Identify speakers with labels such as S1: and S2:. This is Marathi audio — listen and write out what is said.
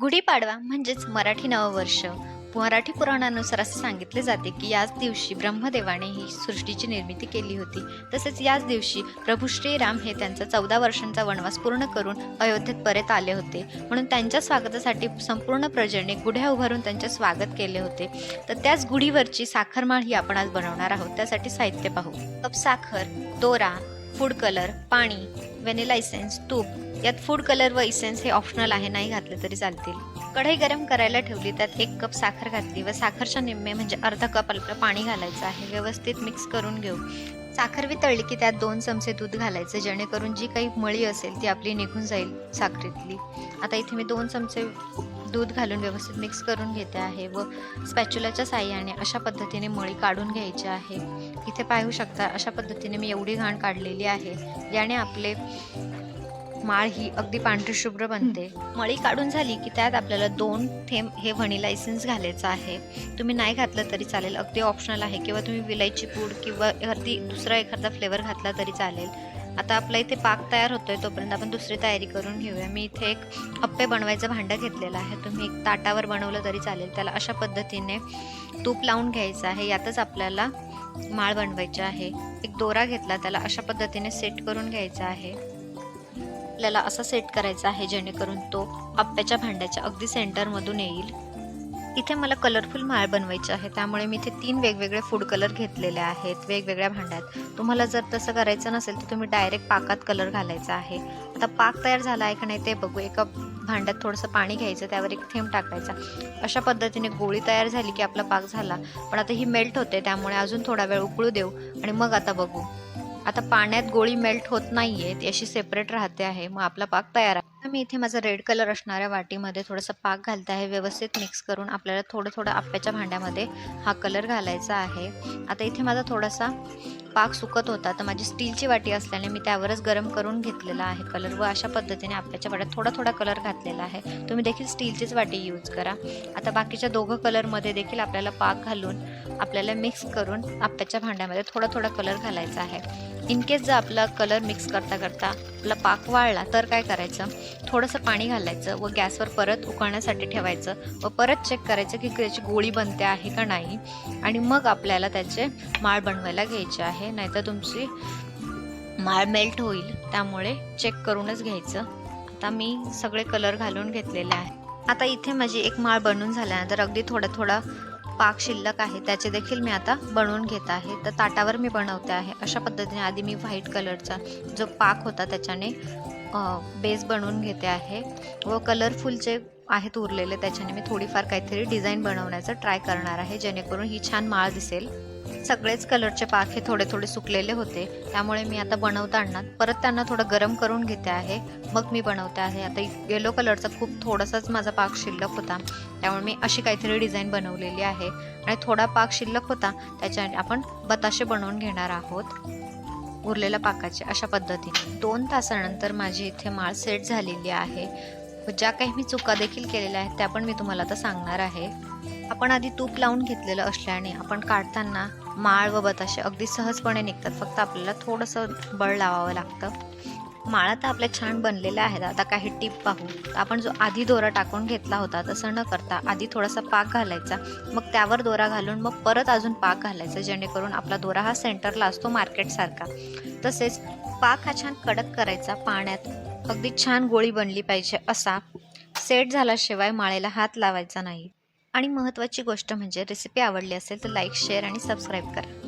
S1: गुढीपाडवा म्हणजेच मराठी नववर्ष. मराठी पुराणानुसार असे सांगितले जाते की याच दिवशी ब्रह्मदेवाने ही सृष्टीची निर्मिती केली होती. तसेच याच दिवशी प्रभू श्रीराम हे त्यांचा चौदा वर्षांचा वनवास पूर्ण करून अयोध्येत परत आले होते. म्हणून त्यांच्या स्वागतासाठी संपूर्ण प्रजेने गुढ्या उभारून त्यांचे स्वागत केले होते. तर त्याच गुढीवरची साखरमाळ ही आपण आज बनवणार आहोत. त्यासाठी साहित्य पाहू. कप साखर दोरा फूड कलर पाणी व्हॅनिला इसेन्स तूप यात फूड कलर व इसेन्स हे ऑप्शनल आहे नाही घातले तरी चालतील. कढई गरम करायला ठेवली त्यात एक कप साखर घातली व साखरच्या निम्मे म्हणजे अर्धा कप आपलं पाणी घालायचं आहे व्यवस्थित मिक्स करून घेऊ. साखर वितळली की त्यात दोन चमचे दूध घालायचे जेणेकरून जी काही मळी असेल ती आपली निघून जाईल साखरेतली. आता इथे मी दोन चमचे दूध घालून व्यवस्थित मिक्स करून घेते आहे व स्पॅच्युलाच्या साह्याने अशा पद्धतीने मळी काढून घ्यायची आहे. इथे पाहू शकता अशा पद्धतीने मी एवढी घाण काढलेली आहे याने आपले माळ ही अगदी पांढरी शुभ्र बनते. मळी काढून झाली की त्यात आपल्याला दोन थेंब हे व्हनिला इसेन्स घालायचं आहे. तुम्ही नाही घातलं तरी चालेल अगदी ऑप्शनल आहे. किंवा तुम्ही विलायची पूड किंवा अगदी दुसरा एखादा फ्लेवर घातला तरी चालेल. आता आपला इथे पाक तयार होतोय तोपर्यंत आपण दुसरी तयारी करून घेऊया. मी इथे एक अप्पे बनवायचं भांडं घेतलेलं आहे. तुम्ही एक ताटावर बनवलं तरी चालेल. त्याला अशा पद्धतीने तूप लावून घ्यायचं आहे. यातच आपल्याला माळ बनवायची आहे. एक दोरा घेतला त्याला अशा पद्धतीने सेट करून घ्यायचा आहे. आपल्याला असा सेट करायचा आहे जेणेकरून तो अप्प्याच्या भांड्याच्या अगदी सेंटरमधून येईल. इथे मला कलरफुल माळ बनवायची आहे. त्यामुळे मी इथे तीन वेगवेगळे फूड कलर घेतलेले आहेत. वेगवेगळ्या भांड्यात. तुम्हाला जर तसं करायचं नसेल तर तुम्ही डायरेक्ट पाकात कलर घालायचा आहे. आता पाक तयार झाला आहे का नाही ते बघू. एका भांड्यात थोडंसं पाणी घ्यायचं त्यावर एक थेंब टाकायचा. अशा पद्धतीने गोळी तयार झाली की आपला पाक झाला. पण आता ही मेल्ट होते त्यामुळे अजून थोडा वेळ उकळू देऊ आणि मग आता बघू. आता पाण्यात गोळी मेल्ट होत नाही ती अशी सेपरेट राहते आहे. मग आपला पाक तयार आहे. आता मी इथे माझा रेड कलर असणाऱ्या वाटीमध्ये थोडंसं पाक घालते आहे व्यवस्थित मिक्स करून आपल्याला थोडं थोडं आप्याच्या भांड्यामध्ये हा कलर घालायचा आहे. आता इथे माझा थोडासा पाक सुकत होता तर माझी स्टीलची वाटी असल्याने मी त्यावरच गरम करून घेतलेला आहे कलर व अशा पद्धतीने आप्याच्या वाट्यात थोडा थोडा कलर घातलेला आहे. तुम्ही देखील स्टीलचीच वाटी यूज करा. आता बाकीच्या दोघं कलरमध्ये देखील आपल्याला पाक घालून आपल्याला मिक्स करून आप्याच्या भांड्यामध्ये थोडा थोडा कलर घालायचा आहे. इन केस जर आपला कलर मिक्स करता करता आपला पाक वाळला तर काय करायचं? थोडंसं पाणी घालायचं व गॅसवर परत उकळण्यासाठी ठेवायचं व परत चेक करायचं की त्याची गोळी बनते आहे का नाही. आणि मग आपल्याला त्याचे माळ बनवायला घ्यायचे आहे. नाहीतर तुमची माळ मेल्ट होईल. त्यामुळे चेक करूनच घ्यायचं. आता मी सगळे कलर घालून घेतलेले आहे. आता इथे माझी एक माळ बनून झाल्यानंतर अगदी थोडा थोडा पाक शिल्लक आहे त्याचे देखील मी आता बनवून घेत आहे. तर ताटावर मी बनवते आहे. अशा पद्धतीने आधी मी व्हाईट कलरचा जो पाक होता त्याच्याने बेस बनवून घेते आहे. व कलरफुल जे आहेत उरलेले त्याच्याने मी थोडीफार काहीतरी डिझाईन बनवण्याचं ट्राय करणार आहे जेणेकरून ही छान माळ दिसेल. सगळेच कलरचे पाक हे थोडे थोडे सुकलेले होते. त्यामुळे मी आता बनवताना परत त्यांना थोडं गरम करून घेते आहे. मग मी बनवते आहे. आता येलो कलरचा खूप थोडासाच माझा पाक शिल्लक होता. त्यामुळे मी अशी काहीतरी डिझाईन बनवलेली आहे. आणि थोडा पाक शिल्लक होता त्याच्या आपण बताशे बनवून घेणार आहोत. उरलेल्या पाकाचे अशा पद्धतीने. दोन तासानंतर माझी इथे माळ सेट झालेली आहे. ज्या काही मी चुका देखील केलेल्या आहेत त्या पण मी तुम्हाला आता सांगणार आहे. आपण आधी तूप लावून घेतलेलं असल्याने आपण काढताना माळ व बताशे अगदी सहजपणे निघतात. फक्त आपल्याला थोडंसं बळ लावावं लागतं. माळा तर आपल्या छान बनलेल्या आहेत. आता काही टीप पाहू. आपण जो आधी दोरा टाकून घेतला होता तसं न करता आधी थोडासा पाक घालायचा. मग त्यावर दोरा घालून मग परत अजून पाक घालायचा जेणेकरून आपला दोरा हा सेंटरला असतो मार्केटसारखा. तसेच पाक हा छान कडक करायचा. पाण्यात अगदी छान गोळी बनली पाहिजे असा. सेट झाल्याशिवाय माळेला हात लावायचा नाही. आणि महत्त्वाची गोष्ट म्हणजे रेसिपी आवडली असेल तर लाईक शेअर आणि सबस्क्राईब करा.